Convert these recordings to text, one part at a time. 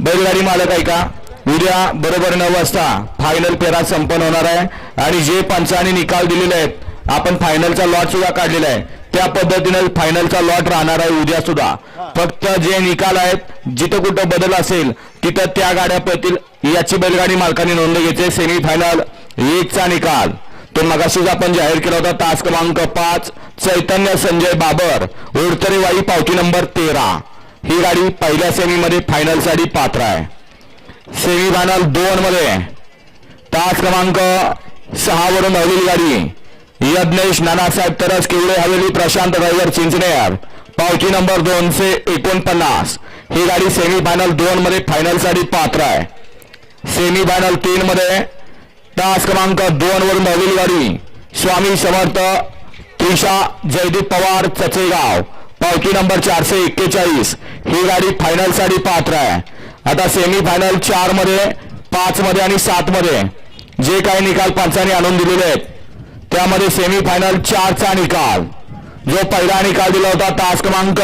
बैलगाडी मालक आहे का? उद्या बरोबर नऊ वाजता फायनल फेरा संपन्न होणार आहे. आणि जे पंचाने निकाल दिलेले आहेत आपण फायनलचा लॉट सुद्धा काढलेला आहे. त्या पद्धतीने फायनलचा लॉट राहणार आहे उद्या सुद्धा. फक्त जे निकाल आहेत जिथं कुठं बदल असेल तिथं त्या गाड्या पळतील. याची बैलगाडी मालकाने नोंद घेते सेमी फायनल एकचा निकाल. तो मगाशीच आपण जाहीर केला होता तास क्रमांक पाच चैतन्य संजय बाबर उडतरेवाई पावती नंबर तेरा. ही गाडी पहिल्या सेमीमध्ये फायनलसाठी पात्र आहे. सेमी फायनल दोन मध्ये तास क्रमांक सहा वरून हवेली गाडी. यज्ञेश नानासाहेब तरस केवळे हवेली? प्रशांत ड्रायव्हर चिंचनेर पावती नंबर दोनशे एकोणपन्नास. ही गाडी सेमी फायनल दोन मध्ये फायनलसाठी पात्र आहे. सेमी फायनल तीन मध्ये तास क्रमांक दोन वरून हवेली गाडी. स्वामी समर्थ त्रिशा जयदीप पवार चचेगाव. पावती नंबर चारशे एक्केचाळीस. ही गाडी फायनलसाठी पात्र आहे. आता सेमी फायनल चारमध्ये पाच मध्ये आणि सात मध्ये जे काही निकाल पंचाने आणून दिलेले आहेत त्यामध्ये सेमी फायनल चारचा निकाल. जो पहिला निकाल दिला होता तास क्रमांक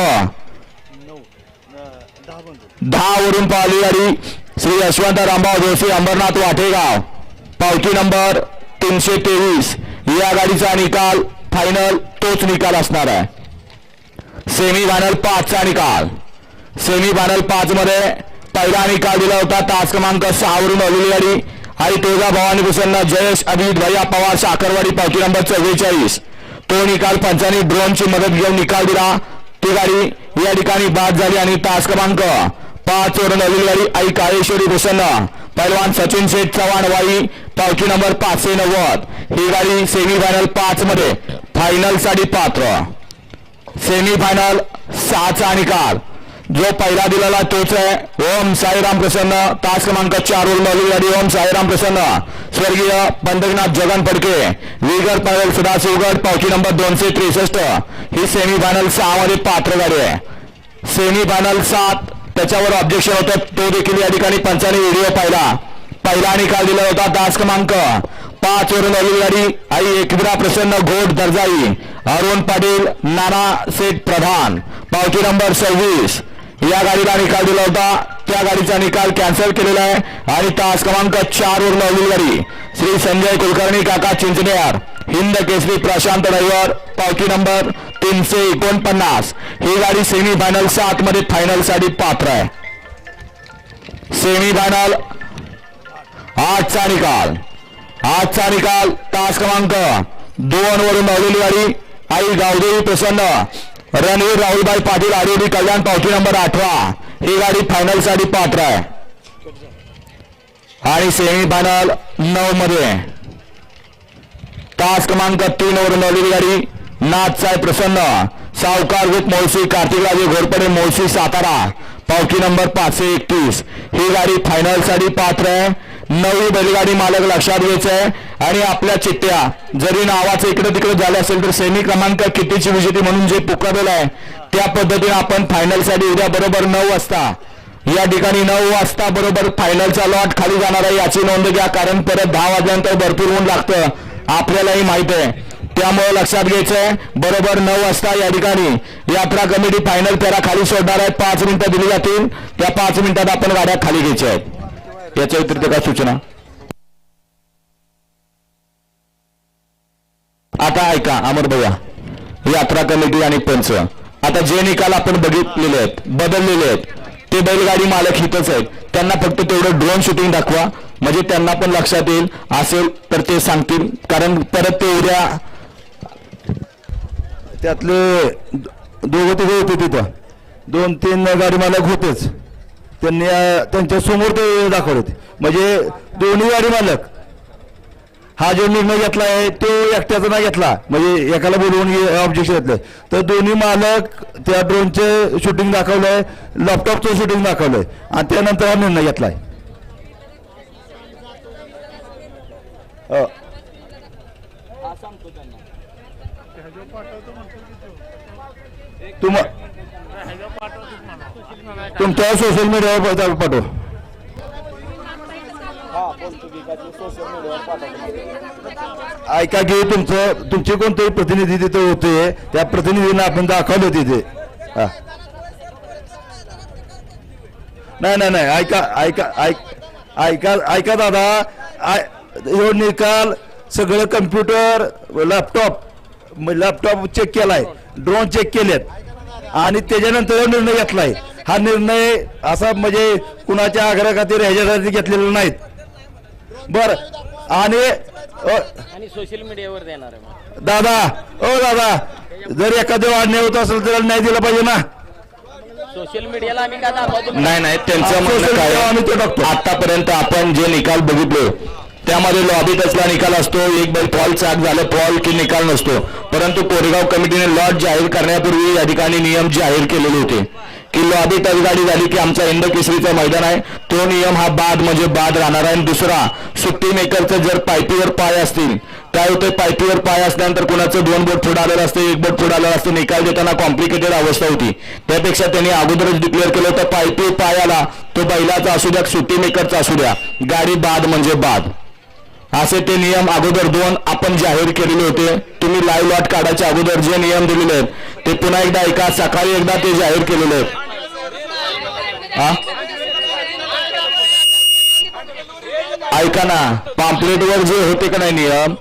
दहा वरून पाहिली गाडी. श्री यशवंत रामभाऊ जोशी अंबरनाथ वाटेगाव. पावती नंबर तीनशे तेवीस. या गाडीचा निकाल फायनल तोच निकाल असणार आहे. सेमी फायनल पाचचा निकाल. सेमी फायनल पाच मध्ये पहिला निकाल दिला होता. तास क्रमांक सहा वरून आलेली गाडी आणि तेजा भवानी प्रसन्न जयेश अभिजित भैया पवार साखरवाडी पावती नंबर चव्वेचाळीस. तो निकाल पंचांनी ड्रोनची मदत घेऊन निकाल दिला. ती गाडी या ठिकाणी बाद झाली आणि तास क्रमांक पाच वरून आलेली गाडी आई काळेश्वरी प्रसन्न. पैलवान सचिन शेठ चव्हाण वाई पावती नंबर पाचशे नव्वद. ही गाडी सेमी फायनल पाच मध्ये फायनलसाठी पात्र. सेमी फायनल सहाचा निकाल. जो पहिला दिलेला तोच आहे. ओम साईराम प्रसन्न. तास क्रमांक चार वर आलेली ओम साईराम प्रसन्न. स्वर्गीय पंढरीनाथ जगन फडके. विगर पायल सदाशिवगड. पावती नंबर दोनशे त्रेसष्ट. ही सेमी फायनल सहा मध्ये पात्र गाडी आहे. सेमी फायनल सात. त्याच्यावर ऑब्जेक्शन होतं तो देखील या ठिकाणी पंचाने व्हिडिओ पाहिला. पहिला निकाल दिला होता तास क्रमांक. पाच वरून आलेली गाडी आई एकविरा प्रसन्न घोट दर्जाई. अरुण पाटील नाना सेठ प्रधान. पावती नंबर सव्वीस. या गाडीला निकाल दिला होता. त्या गाडीचा निकाल कॅन्सल केलेला आहे. आणि तास क्रमांक चार वर आलेली गाडी. श्री संजय कुलकर्णी काका चिंचनेर हिंद केसरी प्रशांत ड्रायव्हर. पावती नंबर तीनशे एकोणपन्नास. ही गाडी सेमी फायनल सात मध्ये फायनलसाठी पात्र आहे. सेमी फायनल आजचा निकाल. आजचा निकाल तास क्रमांक दोन वरून धावलेली गाडी. आई गावदेवी प्रसन्न. रणवीर राहुलभाई पाटील आरोपी कल्याण पावती नंबर अठरा. ही गाडी फायनलसाठी पात्र आहे. आणि सेमी फायनल नऊ मध्ये तास क्रमांक तीन वर धावलेली गाडी नाथसाहेब प्रसन्न सावकार विथ मोळशी कार्तिकराजे घोरपडे मोळशी सातारा. पावती नंबर पाचशे एकतीस. ही गाडी फायनलसाठी पात्र आहे. नवी बैलगाडी मालक लक्षात घ्यायचं आहे आणि आपल्या चिठ्ठ्या जरी नावाचं इकडे तिकडे झालं असेल तर सेमी क्रमांक कितीची विजेती म्हणून जे पुकारलेलं आहे त्या पद्धतीने आपण फायनलसाठी उद्या बरोबर नऊ वाजता या ठिकाणी नऊ वाजता बरोबर फायनलचा लॉट खाली जाणार आहे याची नोंद घ्या कारण परत दहा वाजल्यानंतर भरपूर ऊन लागतं. आपल्यालाही माहीत आहे. त्यामुळे लक्षात घ्यायचंय बरोबर नऊ वाजता या ठिकाणी यात्रा कमिटी फायनल फेरा खाली सोडणार आहे. पाच मिनिटं दिली जातील. त्या पाच मिनिटात आपण गाड्या खाली घ्यायच्या आहेत. याच्या व्यतिरिक्त काय सूचना? आता ऐका अमर भैया. यात्रा कमिटी आणि पंच. आता जे निकाल आपण बघितलेले आहेत बदललेले आहेत ते बैलगाडी मालक हितच आहेत. त्यांना फक्त तेवढं ड्रोन शूटिंग दाखवा. म्हणजे त्यांना पण लक्षात येईल असेल तर ते सांगतील. कारण परत ते उद्या त्यातले दोघं तिघे होते तिथं. दोन तीन गाडी मालक होतेच. त्यांनी त्यांच्यासमोर ते दाखवले होते. म्हणजे दोन्ही गाडी मालक हा जो निर्णय घेतला आहे तो एकट्याचा नाही घेतला. म्हणजे एकाला बोलवून ऑब्जेक्शन घेतलं तर दोन्ही मालक त्या ड्रोनचं शूटिंग दाखवलंय लॅपटॉपचं शूटिंग दाखवलंय. आणि त्यानंतर हा निर्णय घेतलाय. आहे तुम्हाला तुमच्या सोशल मीडियावर पाठव- पाठव. ऐका की तुमचं तुमचे कोणतेही प्रतिनिधी तिथे होते त्या प्रतिनिधींना आपण दाखवलं तिथे. नाही नाही नाही ऐका ऐका ऐक ऐका ऐका दादा. आय- ह्यो निकाल सगळं कम्प्युटर लॅपटॉप लॅपटॉप चेक केलाय. ड्रोन चेक केलेत. आणि त्याच्यानंतर निर्णय घेतलाय. हा निर्णय असा म्हणजे कुणाच्या आग्रह खातीर ह्याच्यासाठी घेतलेला नाहीत. बर. आणि सोशल मीडियावर देणार. दादा ओ दादा जर एखादं अन्याय होत असेल तर न्याय दिला पाहिजे ना? सोशल मीडियाला आम्ही काय दाखवतो? नाही नाही त्यांचं म्हणणं काय आम्ही ते टाकतो. आतापर्यंत आपण जे निकाल बघितले त्यामध्ये लॉबी कसला निकाल असतो एक बैल फॉल चाक झालं फॉल की निकाल नसतो. परंतु कोरेगाव कमिटीने लॉट जाहीर करण्यापूर्वी या ठिकाणी नियम जाहीर केलेले होते. की लॉबी गाडी झाली की आमचा इंड केसरीचं मैदान आहे. तो नियम हा बाद म्हणजे बाद राहणार आहे. आणि दुसरा सुट्टी मेकरचं जर पायपीवर पाय असतील काय होते पायपीवर पाय असल्यानंतर कुणाचं दोन बोट पुढे आलेलं असतं एक बोट पुढे आलेलं असतं. निकाल देताना कॉम्प्लिकेटेड अवस्था होती. त्यापेक्षा त्यांनी अगोदरच डिक्लेअर केलं होतं पायपी पाय आला तो बैलाचा असू द्या सुट्टी मेकरचा असू द्या. गाडी बाद म्हणजे बाद. असे ते नियम अगोदर दोन आपण जाहीर केलेले होते. तुम्ही लाईव्ह लॉट काढायच्या अगोदर जे नियम दिलेले आहेत ते पुन्हा एकदा ऐका. सकाळी एकदा ते जाहीर केलेले आहेत. ऐका ना पाम्पलेटवर जे होते का नाही नियम